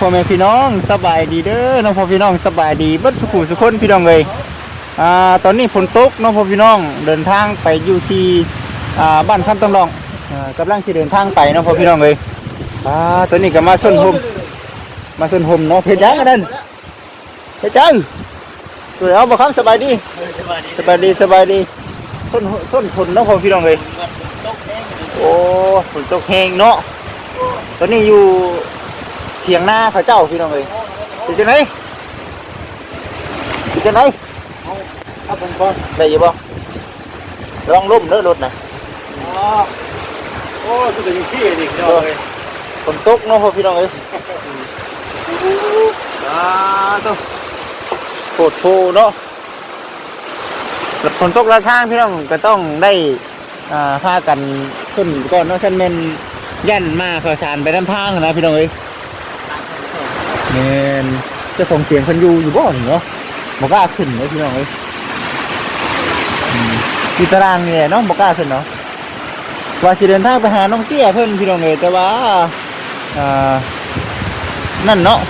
พ่อแม่พี่น้องสบายดีเด้อน้องพ่อพี่น้องสบายดีบัดสุขุสุขคนพี่น้องเลยอ่าตอนนี้ฝนตกน้องพ่อพี่น้องเดินทางไปอยู่ที่อ่าบ้านคำตำลองอ่ากำลังสิเดินทางไปน้องพ่อพี่น้องเลยอ่าตอนนี้ก็มาส้นหมมาส้นหมเนาะเพชรยังกันนั่นเพชรยังตัวเอาบ่ครับสบายดีสบายดีสบายดีส้นส้นฝนน้องพ่อพี่น้องเลยโอ้ฝนตกแห้งเนาะตอนนี้อยู่ เถียงหน้าพระเจ้าพี่น้องเลยอยู่ที่ไหนอยู่ที่ไหนครับผมก่อนได้อยี่บ่ลองล่มเด้อรถนะอ๋อโอ้สุดยอดที่ดิเนาะฝนตกเนาะพ่อพี่น้องเอ้ยอ่าต้องโคตรโพเนาะแล้วฝนตกแล้วทางพี่น้องก็ต้องได้อ่าพากันขึ้นก่อนเนาะเส้นเมนยันมาข่าวสารไปน้ำทางนะพี่น้องเอ้ย เมนเจ้าของเสียงเพันอยูอยู่บ่นี่เนาะบอกล้าขึ้นเลยพี่น้องเอ้ยอืมอยู่ตารางเนี่ยเนาะบอกล้าขึ้นเนาะว่าสิเดินทางไปหาน้องเตี้ยเพิ่นพี่น้องเอ้ยแต่ว่าอ่านั่นเนาะ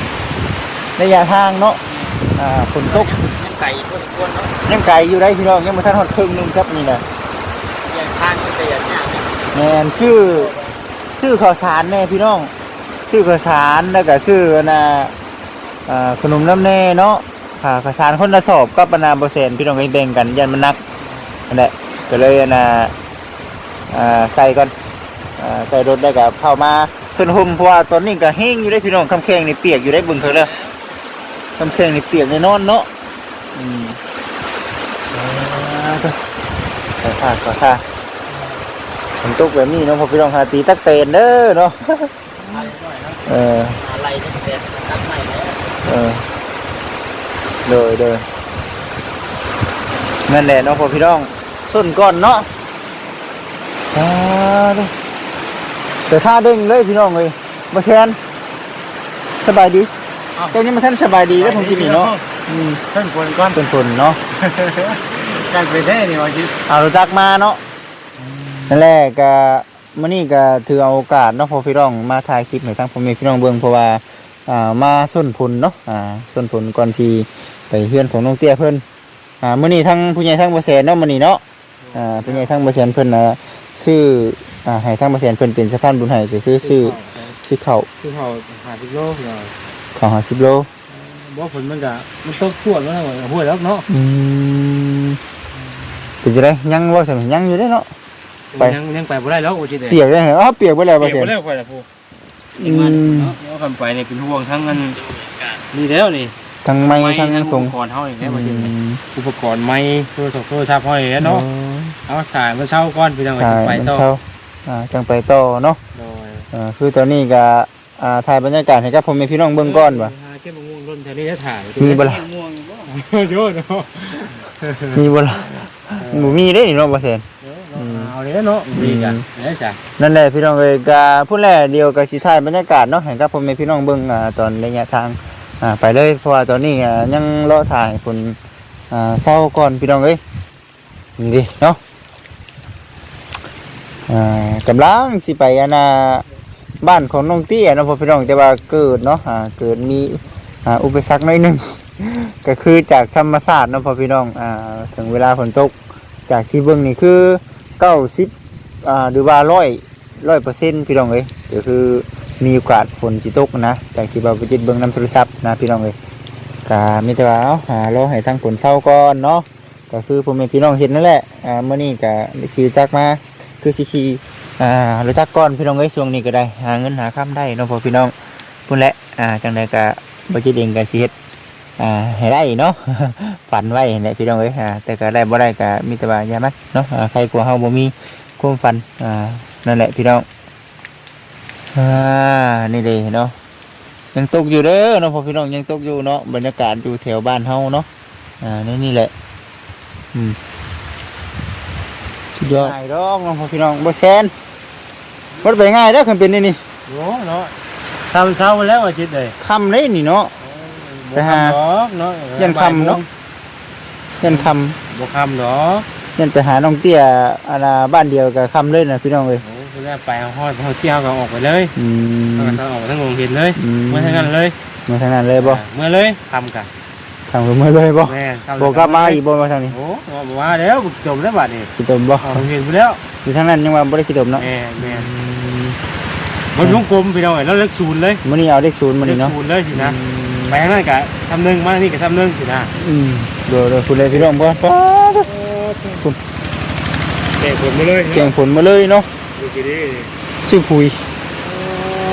ระยะทางเนาะอ่าฝนตกยังไก่พอสมควรเนาะยังไกลอยู่ได้พี่น้องยังไม่ทันหอดครึ่งหนึงครับนี่นะยังทานก็แต่ยังยากเนี่ยแมนชื่อชื่อข่าวสารแน่พี่น้องชื่อข่าวสารแล้วก็ชื่ออันน่ะ อ่าขนมน้ำแน่เนาะค่ะข่าวสารคนละสอบก็ประนามเปอร์เซ็นต์พี่น้องก็แบ่งกันยันมันนักนั่นแหละก็เลยอันน่ะอ่าใส่ก่อนอ่าใส่รถได้กับเข้ามาส่วนหุ่มเพราะว่าตอนนี้ก็แห้งอยู่ได้พี่น้องคำแข้งนี่เปียกอยู่ได้บึงเขาเลยคำแข้งนี่เปียกในนอนเนาะอืมอ่าก็ขอค่าขอค่าผมตกแบบนี้เนาะพอพี่น้องหาตีตักเตนเด้อเนาะเอออะไรเนี่ยแต่ตัดใหม่แล้ว เออเดยเดยนั่นแหละเนาะพอพี่น้องส้นก้อนเนาะอ่าเด้อเสือท่าเด้งเลยพี่น้องเลยมาแชนสบายดีเจ้ายังมาท่านสบายดีแล้วผมกินนี่เนาะอืมท่านควรก่อน เป็นฝนเนาะ การไปได้นี่ว่าจิเอารู้จักมาเนาะนั่นแหละก็มื่อนี้ก็ถือเอาโอกาสเนาะพอพี่น้องมาถ่ายคลิปให้ทางพ่อแม่พี่น้องเบิ่งเพราะว่า อ่ามาส้นผลเนาะอ่าส้นผลก่อนที่ไปเฮือนของน้องเตี้ยเพิ่นอ่ามื่อนี้ทั้งผู้ใหญ่ทั้งบ่แสนเนาะมื่อนี้เนาะอ่าผู้ใหญ่ทั้งบ่แสนเพิ่นน่ะชื่ออ่าให้ทั้งบ่แสนเพิ่นเป็นสะพานบุญให้ก็คือชื่อชื่อเขาชื่อเขาหาสิบโลเนาะของ50โลบ่ผลมันก็มันตกขวดแล้วหัวแล้วเนาะอืมเป็นจังไดยังบ่ใช่ยังอยู่เด้เนาะไปยังยังไปบ่ได้แล้วโอ้จิเด้เปียกได้เหรออ้าวเปียกไปแล้วบ่แสเปียกนบ่แล้วไปแล้วผู้อืมเนาะเอา คำไปนี่เป็นห่วงทั้งอันนี่แล้วนี่ทั้งไม้ทั้งอุทรงปกรณ์เฮานี่แหละว่าจิอืมอุปกรณ์ไม้โทรศัพท์โทรศัพท์เฮานี่แหละเนาะเอาถ่ายมาเช่าก่อนพี่น้องใช่จะไปมันต่อเช่าอ่าจังไปต่อเนาะโดยอ่าคือตอนนี้ก็อ่าถ่ายบรรยากาศให้กับพ่อแม่พี่น้องเบิ่งก่อนว่ะหาเก็บมะม่วงต้นแถวนี้จะถ่ายมีบ่ล่ะม่วงบ่เยอะเนาะมีบ่ล่ะบ่มีเด้นี่เนาะบ่แซน อืมเอาเลยเนาะมีกันได้จ้ะนั่นแหละพี่น้องเอ้ยก็ผู้แรกเดียวก็สิถ่ายบรรยากาศเนาะให้กับพ่อแม่พี่น้องเบิ่งอ่าตอนระยะทางอ่าไปเลยเพราะว่าตอนนี้อ่ายังรอถ่ายผลอ่าเช้าก่อนพี่น้องเอ้ยนี่ดิเนาะอ่ากำลังสิไปอันน่ะบ้านของน้องเตี้ยเนาะพ่อพี่น้องแต่ว่าเกิดเนาะอ่าเกิดมีอ่าอุปสรรคหน่อยหนึง ก็คือจากธรรมชาติเนาะพ่อพี่น้องอ่าถึงเวลาฝนตก จากที่เบิ่งนี่คือ เก้าสิบอ่าหรือว่าร้อยร้อยเปอร์เซ็นต์พี่น้องเอ้ยก็คือมีโอกาสฝนจิตกนะจากที่เราไปจิตเบิ่งน้ำโทรศัพท์นะพี่น้องเอ้ยก็มีแต่ว่าเอาหารอให้ทางฝนเศร้าก่อนเนาะก็คือพ่อแม่พี่น้องเห็นนั่นแหละอ่าเมื่อนี้ก็ขี่จักมาคือสิขี่อ่ารถจักก่อนพี่น้องเอ้ยช่วงนี้ก็ได้หาเงินหาค้ำได้เนาะพอพี่น้องพุ่นแหละอ่าจังใดก็บ่จิตเองก็สิเฮ็ดอ่าให้ได้เนาะ ฝันไว้แหละพี่น้องเอ้ยอ่าแต่ก็ได้บ่ได้ก็มีแต่ว่าอย่ามันเนาะอ่าใครกลัวเฮาบ่มีความฝันอ่านั่นแหละพี่น้องอ่านี่เด้เนาะยังตกอยู่เด้อเนาะพ่อพี่น้องยังตกอยู่เนาะบรรยากาศอยู่แถวบ้านเฮาเนาะอ่านี่นี่แหละอืมสุดยอดง่ายดอกเนาะพ่อพี่น้องบ่แซนบ่ได้ไปง่ายเด้อคันเป็นนี่นี่โอ้เนาะทำเช้าแล้วอาทิตย์เลยค่ำเลยนี่เนาะไปหาบ่คำดอกเนาะยันคำเนาะ ยันค่ำบ่คำดอกยันไปหาน้องเตี้ยอาณาบ้านเดียวกับคำเลยนะพี่น้องเลยโอ้เวแล้วไปเอาฮอดเฮาเที่ยวก็ออกไปเลยอืม เอาก็สออกไปทั้งโรงเรียนเลยอืม เมื่อทั้งนั้นเลยมาทางนั้นเลยบ่อ่าเมื่อเลยทำกันทางเมื่อเลยบ่แม่ทำบ่กลับมาอีกบ่มาทางนี้โอ้บอกว่าแล้วบุกจมแล้วบัดนี้คิดตมบ่ออกโรงเรียนไปแล้วอยู่ทางนั้นยังว่าบ่ได้คิดตมเนาะแม่แม่มันวงกลมพี่น้องเอ้ยแล้วเล็กศูนย์เลยมื้อนี้เอาเลขศูนย์มาเล็นี่กเนาะศูนย์เลยสินะ ไปทางนั้นก็ทำหนึ่งมาทางนี้ก็ทำหนึ่งสินะอืมเดี๋ยวเดี๋ยวคุณเลยพี่น้องบ่ป๊าดเด็กผมมาเลยเก่งผลมาเลยเนาะดูกี่ดีชื่อพุย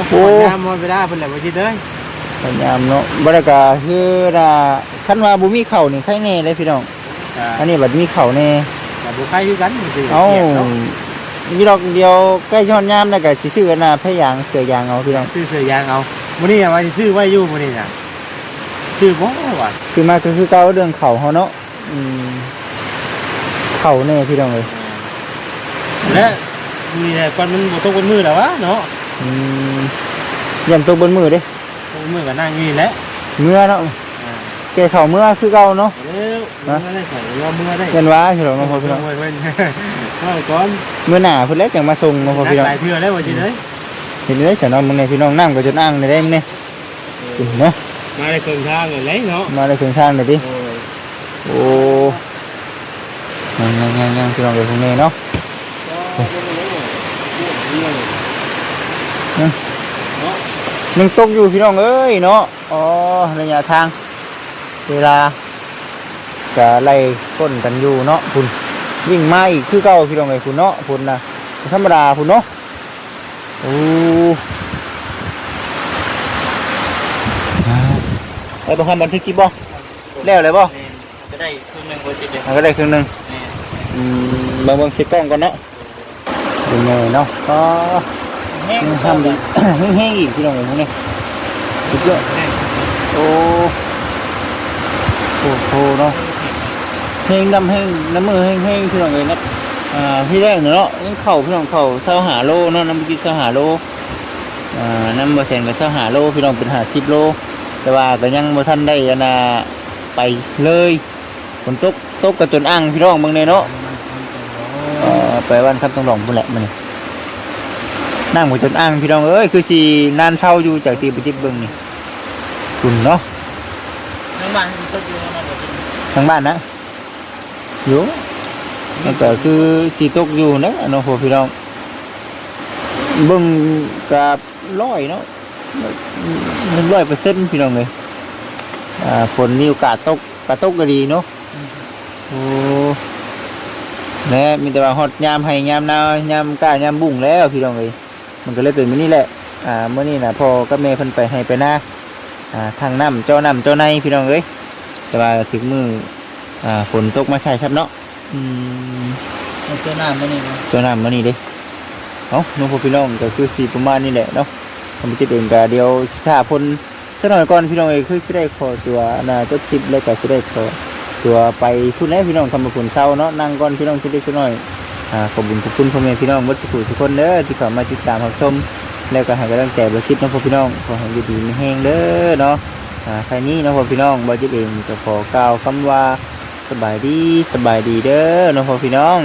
โอ้ ยามมันไปได้เป็นแหละบ่ชิดเลยพยายามเนาะบรรยากาศคือน่ะคันว่าบ่มีเข่านี่ใครแน่เลยพี่น้องอันนี้บัดมีเข่าแน่แต่บุคคลคือกันสิเอ้าเกียรติเนาะมีดอกเดียวใกล้ช้อนยามแล้วก็สิซื้อกันน่ะพยางเสือยางเอาพี่น้อง ซื้อเสื้อยางเอามื้อนี้ว่าสิซื้อไว้อยู่มื้อนี้น่ะ ซื้อบ่ว่าคือมาก็คือเก่าเรื่องเข่าเฮาเนาะอืมเข่าแน่พี่น้องเลยและมีแต่ก่อนมันบ่ตกบนมือแล้ววะเนาะอืมยันตัวบนมือเด้ตกบนมือก็นั่งอยู่นี่แหละเมื่อเนาะอ่าแกเข่าเมื่อคือเก่าเนาะเร็วมือได้ใส่รอมือได้ยันว่าพี่น้องเนาะพ่อพี่น้องเว้ยเว้ยว่าก่อนเมื่อหน้าเพิ่นแล้วจังมาส่งเนาะพ่อพี่น้องหลายเทื่อแล้วว่าสิเด้ยเห็นได้ฉันเอามึงในพี่น้องนั่งก็จนอ้างในได้มึงเนี่ยเนาะ มาได้ครึ่งทางเลยเนาะมาได้ถึงทางเลยดิ โอ้ยโอ้ยังยังยังยังพี่น้องเลยพวกนี้เนาะยังตกอยู่พี่น้องเอ้ยเนาะ อ๋อระยะทาง เวลาจะไล่ก้นกันอยู่เนาะคุณยิ่งมาอีกคือเก่าพี่น้องเลยคุณเนาะคุณนะธรรมดาคุณเนาะโอ้ ไอ้ประคำบันทึกกี่บ่แล้วเลยบ่จะได้ครึ่งหนึงบ่สิเด้มันก็ได้ครึ่งหนึงอืมเบิ่งเบิ่งสิกล้องก่อนเนาะเป็นไงเนาะก็แห้งยังทำดีแห้งๆอีกพี่น้องเอ้ยพวกนี้สุดยอดโอ้โหโหเนาะแห้งดำแห้งน้ำมือแห้งๆพี่น้องเอ้ยนะอ่าที่แรกเนาะยังเข่าพี่น้องเข่าเศร้าหาโลเนาะน้ำมันกินเศร้าหาโลอ่าน้ำบะแสนกับเศร้าหาโลพี่น้องเป็นหาสิบโล แต่ว่าก็ยังบ่ทันได้อันน่ะไปเลยฝนตกตกกระจนอ่างพี่น้องเบิ่งแน่เนาะเอ่อไปวันครับต้องหลองพุ่นแหละมื้อนี้นั่งบ่จนอ่างพี่น้องเอ้ยคือสินานเช้าอยู่จากที่ไปจิบเบิ่งนี่คุณเนาะทั้งบ้านตกอยู่นั่นบ่สิทางบ้านนะอยู่มันก็คือสิตกอยู่นะเนาะพวพี่น้องเบิ่งกับร้อยเนาะ หนึ่งร้อยเปอร์เซ็นต์พี่น้องเลยอ่าฝนมีโอกาสตกกระตกก็ดีเนาะโอ้แม่มีแต่ว่าฮอดยามให้ยามนายามกล้ายามบุ้งแล้วพี่น้องเอ้ยมันก็เลยเป็นมื้อนี้แหละ อ่ามื้อนี้น่ะพ่อกับแม่เพิ่นไปให้ไปหน้าอ่าทางน้ำเจ้าน้ำเจ้าในพี่น้องเอ้ยแต่ว่าถึงมืออ่าฝนตกมาใส่ครับเนาะอืมเจ้าหน้ามื้อนี้เนาะเจ้าน้ำมื้อนี้เด้เอ้าน้องพ่อพี่น้องก็คือสิประมาณนี้แหละเนาะ ทำจิตเองก็เดี๋ยวสถ้าพ้นสักหน่อยก่อนพี่น้องเอ้ยคือสิได้ขอตัวน่าจดคลิปแล้วก็สิได้ขอตัวไปพูดแล้วพี่น้องทำมาผลเศร้าเนาะนั่งก่อนพี่น้องคิได้สักหน่อยอ่าขอบคุญขอบคุณพ่อแม่พี่น้องวัดสุขุทุกคนเด้อที่เข้ามาติดตามรับชมแล้วก็ให้กำลังใจบริคิดเนาะพ่อพี่น้องขอให้อยู่ดีมีแห้งเด้อเนาะอ่าใครนี้เนาะพ่อพี่น้องบริจิตเองจะขอกล่าวคำว่าสบายดีสบายดีเด้อเนาะพ่อพี่น้อง